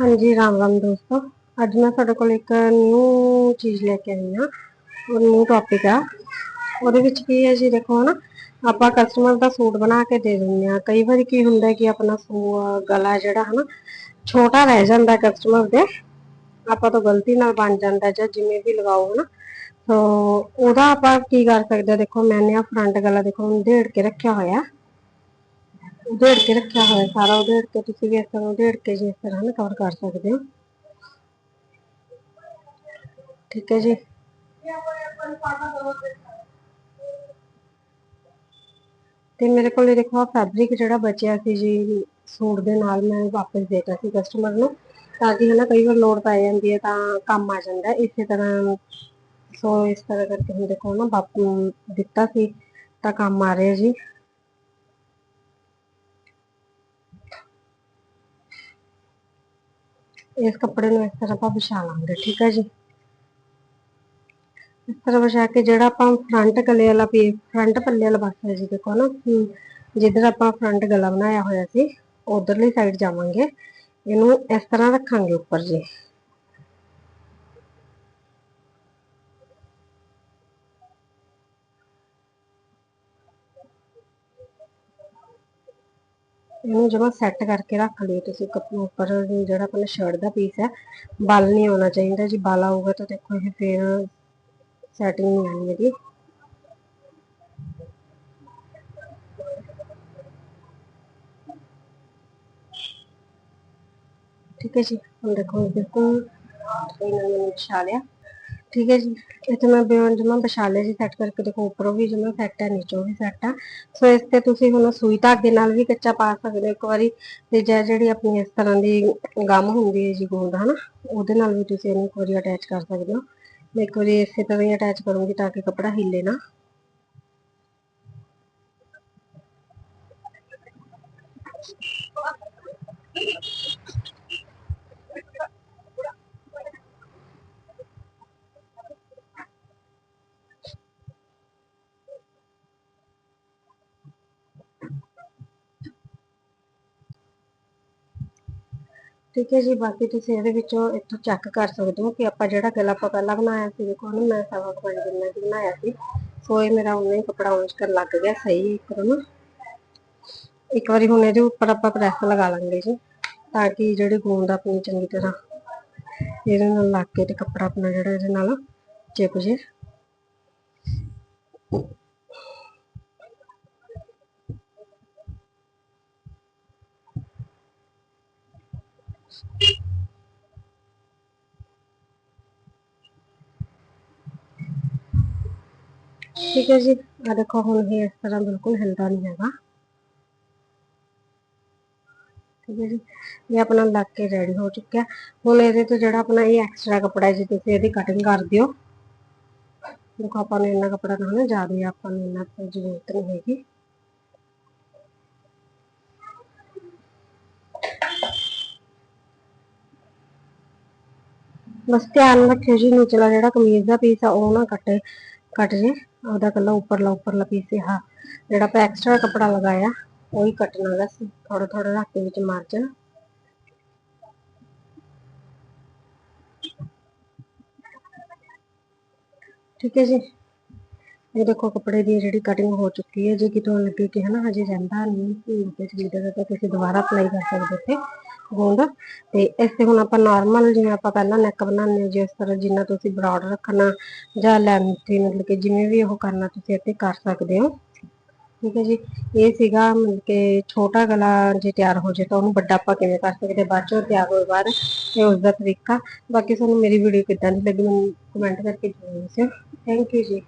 ਹਾਂਜੀ, ਰਾਮ ਰਾਮ ਦੋਸਤੋ। ਅੱਜ ਮੈਂ ਤੁਹਾਡੇ ਕੋਲ ਇੱਕ ਨਿਊ ਚੀਜ਼ ਲੈ ਕੇ ਆਈ ਹਾਂ। ਉਹ ਨਿਊ ਟੌਪਿਕ ਆ। ਉਹਦੇ ਵਿੱਚ ਕੀ ਹੈ ਜੀ, ਦੇਖੋ ਹਨਾ, ਆਪਾਂ ਕਸਟਮਰ ਦਾ ਸੂਟ ਬਣਾ ਕੇ ਦੇ ਦਿੰਦੇ ਆ ਕਈ ਵਾਰੀ ਕੀ ਹੁੰਦਾ ਕਿ ਆਪਣਾ ਸੂ ਗਲਾ ਜਿਹੜਾ ਹਨਾ, ਛੋਟਾ ਰਹਿ ਜਾਂਦਾ ਕਸਟਮਰ ਦੇ। ਆਪਾਂ ਤੋਂ ਗਲਤੀ ਨਾਲ ਬਣ ਜਾਂਦਾ ਜਾਂ ਜਿਵੇਂ ਵੀ ਲਗਾਓ ਹਨਾ। ਸੋ ਉਹਦਾ ਆਪਾਂ ਕੀ ਕਰ ਸਕਦੇ ਦੇਖੋ, ਮੈਨੇ ਆ ਫਰੰਟ ਗਲਾ, ਦੇਖੋ ਉਧੇੜ ਕੇ ਰੱਖਿਆ ਹੋਇਆ। ਉਧੇੜ ਕੇ ਰੱਖਿਆ ਹੋਇਆ ਸਾਰਾ ਉਧੇੜ ਕੇ ਤੁਸੀਂ ਵੀ ਇਸ ਤਰ੍ਹਾਂ ਉਧੇੜ ਕੇ ਜੀ, ਇਸ ਤਰ੍ਹਾਂ ਨਾ ਕਵਰ ਕਰ ਸਕਦੇ ਹੋ। ਠੀਕ ਹੈ ਜੀ। ਤੇ ਮੇਰੇ ਕੋਲ ਇਹ ਦੇਖੋ ਫੈਬਰਿਕ ਜਿਹੜਾ ਬਚਿਆ ਸੀ ਜੀ, ਸੂਟ ਦੇ ਨਾਲ ਮੈਂ ਵਾਪਸ ਦੇਤਾ ਸੀ ਕਸਟਮਰ ਨੂੰ। ਤਾਂ ਕਿ ਹਨਾ ਕਈ ਵਾਰ ਲੋੜ ਪੈ ਜਾਂਦੀ ਹੈ ਤਾਂ ਕੰਮ ਆ ਜਾਂਦਾ ਇਸੇ ਤਰ੍ਹਾਂ ਸੋ ਇਸ ਤਰ੍ਹਾਂ ਕਰਕੇ ਹੁਣ ਦੇਖੋ ਨਾ ਬਾਪੂ ਦਿੱਤਾ ਸੀ, ਤਾਂ ਕੰਮ ਆ ਰਿਹਾ ਜੀ। ਇਸ ਕੱਪੜੇ ਨੂੰ ਇਸ ਤਰ੍ਹਾਂ ਆਪਾਂ ਵਿਛਾ ਲਾਂਗੇ, ਠੀਕ ਹੈ ਜੀ? ਇਸ ਤਰ੍ਹਾਂ ਵਿਛਾ ਕੇ ਜਿਹੜਾ ਆਪਾਂ ਫਰੰਟ ਗਲੇ ਵਾਲਾ ਪੀ ਫਰੰਟ ਪੱਲੇ ਵਾਲਾ ਪਾਸਾ ਹੈ ਜੀ ਦੇਖੋ ਨਾ ਜਿੱਧਰ ਆਪਾਂ ਫਰੰਟ ਗਲਾ ਬਣਾਇਆ ਹੋਇਆ ਸੀ, ਉਧਰਲੀ ਸਾਈਡ ਜਾਵਾਂਗੇ, ਇਹਨੂੰ ਇਸ ਤਰ੍ਹਾਂ ਰੱਖਾਂਗੇ ਉੱਪਰ ਜੀ। ਇਹਨੂੰ ਜਮਾ ਸੈੱਟ ਕਰਕੇ ਰੱਖ ਲਿਓ ਤੁਸੀਂ ਕੱਪੜੇ ਉੱਪਰ ਜਿਹੜਾ ਆਪਣਾ ਸ਼ਰਟ ਦਾ ਪੀਸ ਹੈ, ਬਲ ਨਹੀਂ ਆਉਣਾ ਚਾਹੀਦਾ। ਜੀ ਬਲ ਆਊਗਾ ਤਾਂ ਦੇਖੋ ਇਹ ਫੇਰ ਸੈਟਿੰਗ ਨਹੀਂ ਆਣੀ ਇਹਦੀ ਠੀਕ ਹੈ ਜੀ, ਹੁਣ ਦੇਖੋ, ਬਿਲਕੁਲ ਇਹਨਾਂ ਨੇ ਵਿਛਾ ਲਿਆ। ਠੀਕ ਹੈ ਜੀ। ਇੱਥੇ ਮੈਂ ਬਿਯੋਨ ਜਮਾ ਵਿਛਾ ਜੀ ਸੈੱਟ ਕਰਕੇ ਦੇਖੋ ਉੱਪਰੋਂ ਵੀ ਜਮਾ ਸੈੱਟ ਹੈ, ਨੀਚੋਂ ਵੀ ਸੈੱਟ ਆ ਸੋ ਇਸ ਤੇ ਤੁਸੀਂ ਹੁਣ ਸੂਈ ਧਾਗੇ ਨਾਲ ਵੀ ਕੱਚਾ ਪਾ ਸਕਦੇ ਹੋ। ਇੱਕ ਵਾਰੀ ਤੇ ਜਾਂ ਜਿਹੜੀ ਆਪਣੀ ਇਸ ਤਰ੍ਹਾਂ ਦੀ ਗਮ ਹੁੰਦੀ ਹੈ ਜੀ ਗੋਂਦ, ਹਨਾ, ਉਹਦੇ ਨਾਲ ਵੀ ਤੁਸੀਂ ਇਹਨੂੰ ਇੱਕ ਵਾਰੀ ਅਟੈਚ ਕਰ ਸਕਦੇ ਹੋ। ਮੈਂ ਇੱਕ ਵਾਰੀ ਇਸੇ ਤਰ੍ਹਾਂ ਹੀ ਅਟੈਚ ਕਰੂੰਗੀ ਤਾਂ ਕਿ ਕੱਪੜਾ ਹਿੱਲੇ ਨਾ। ਠੀਕ ਹੈ ਜੀ, ਬਾਕੀ ਤੁਸੀਂ ਇਹਦੇ ਵਿੱਚੋਂ ਇੱਥੋਂ ਚੈੱਕ ਕਰ ਸਕਦੇ ਹੋ ਕਿ ਆਪਾਂ ਜਿਹੜਾ ਗਲਾ ਆਪਾਂ ਪਹਿਲਾਂ ਬਣਾਇਆ ਸੀ, ਦੇਖੋ ਨਾ ਮੈਂ ਸਵਾ ਪੰਜ ਦਿਨਾਂ ਦੀ ਬਣਾਇਆ ਸੀ, ਸੋ ਇਹ ਮੇਰਾ ਉਨਾ ਹੀ ਕੱਪੜਾ ਉਂਝ ਕਰ ਲੱਗ ਗਿਆ, ਸਹੀ ਇੱਕ ਨੂੰ। ਇੱਕ ਵਾਰੀ ਹੁਣ ਇਹਦੇ ਉੱਪਰ ਆਪਾਂ ਪ੍ਰੈਸ ਲਗਾ ਲਾਂਗੇ ਜੀ, ਤਾਂ ਕਿ ਜਿਹੜੀ ਗੂੰਦ ਆਪਣੀ ਚੰਗੀ ਤਰ੍ਹਾਂ ਇਹਦੇ ਨਾਲ ਲੱਗ ਕੇ ਤੇ ਕੱਪੜਾ ਆਪਣਾ ਜਿਹੜਾ ਇਹਦੇ ਨਾਲ ਚਿਪ ਜੇ। ਠੀਕ ਹੈ ਜੀ ਆ ਦੇਖੋ ਹੁਣ ਇਹ ਇਸ ਤਰ੍ਹਾਂ ਬਿਲਕੁਲ ਹਿਲਦਾ ਨਹੀਂ ਹੈਗਾ ਠੀਕ ਹੈ ਜੀ ਇਹ ਆਪਣਾ ਲੱਗ ਕੇ ਰੈਡੀ ਹੋ ਚੁੱਕਿਆ ਹੁਣ ਇਹਦੇ ਤੋਂ ਜਿਹੜਾ ਆਪਣਾ ਇਹ ਐਕਸਟਰਾ ਕੱਪੜਾ ਹੈ ਜੀ ਤੁਸੀਂ ਇਹਦੀ ਕਟਿੰਗ ਕਰ ਦਿਓ ਦੇਖੋ ਆਪਾਂ ਨੂੰ ਇੰਨਾ ਕੱਪੜਾ ਤਾਂ ਹਨਾ ਜ਼ਿਆਦਾ ਆਪਾਂ ਨੂੰ ਇੰਨਾ ਤਾਂ ਜ਼ਰੂਰਤ ਨਹੀਂ ਹੈਗੀ ਬਸ ਧਿਆਨ ਰੱਖਿਓ ਜੀ, ਨਿਚਲਾ ਜਿਹੜਾ ਕਮੀਜ਼ ਦਾ ਪੀਸ ਆ, ਉਹ ਨਾ ਕੱਟੇ, ਕੱਟ ਜੇ। ਉਹਦਾ ਕੱਲਾ ਉੱਪਰਲਾ ਉੱਪਰਲਾ ਪੀਸ ਆ। ਜਿਹੜਾ ਆਪਾਂ ਐਕਸਟਰਾ ਕੱਪੜਾ ਲਗਾਇਆ, ਉਹ ਹੀ ਕੱਟਣਾ ਬਸ ਥੋੜਾ ਥੋੜਾ ਰੱਖ ਕੇ ਵਿੱਚ ਮਾਰਜਨ ਠੀਕ ਹੈ ਜੀ। ਇਹ ਦੇਖੋ ਕੱਪੜੇ ਦੀ ਜਿਹੜੀ ਕਟਿੰਗ ਹੋ ਚੁੱਕੀ ਹੈ, ਜੇ ਕਿਤੋਂ ਲੱਗੇ ਕਿ ਹਨਾ ਹਜੇ ਰਹਿੰਦਾ ਨਹੀਂ ਤੇ ਚਾਹੀਦਾ ਤਾਂ ਤੁਸੀਂ ਦੁਬਾਰਾ ਅਪਲਾਈ ਕਰ ਸਕਦੇ ਉੱਤੇ ਗੋਂਦ ਤੇ ਇਸ ਤੇ ਹੁਣ ਆਪਾਂ ਨਾਰਮਲ ਜਿਵੇਂ ਆਪਾਂ ਪਹਿਲਾਂ ਨੈਕ ਬਣਾਉਂਦੇ ਹਾਂ ਜਿਸ ਤਰ੍ਹਾਂ ਜਿੰਨਾ ਤੁਸੀਂ ਬਰਾਡ ਰੱਖਣਾ ਜਾਂ ਲੈਂਥੀ ਮਤਲਬ ਕਿ ਜਿਵੇਂ ਵੀ ਉਹ ਕਰਨਾ ਤੁਸੀਂ ਇੱਥੇ ਕਰ ਸਕਦੇ ਹੋ। ਠੀਕ ਹੈ ਜੀ। ਇਹ ਸੀਗਾ ਮਤਲਬ ਕਿ ਛੋਟਾ ਗਲਾ ਜੇ ਤਿਆਰ ਹੋ ਜਾਏ ਤਾਂ ਉਹਨੂੰ ਵੱਡਾ ਆਪਾਂ ਕਿਵੇਂ ਕਰ ਸਕਦੇ ਬਾਅਦ ਚੋਂ ਤਿਆਰ ਹੋਏ ਬਾਅਦ ਇਹ ਉਸ ਦਾ ਤਰੀਕਾ। ਬਾਕੀ ਤੁਹਾਨੂੰ ਮੇਰੀ ਵੀਡੀਓ ਕਿੱਦਾਂ ਦੀ ਲੱਗੀ ਮੈਨੂੰ ਕਮੈਂਟ ਕਰਕੇ ਜ਼ਰੂਰ ਦੱਸਿਓ। ਥੈਂਕ ਯੂ ਜੀ।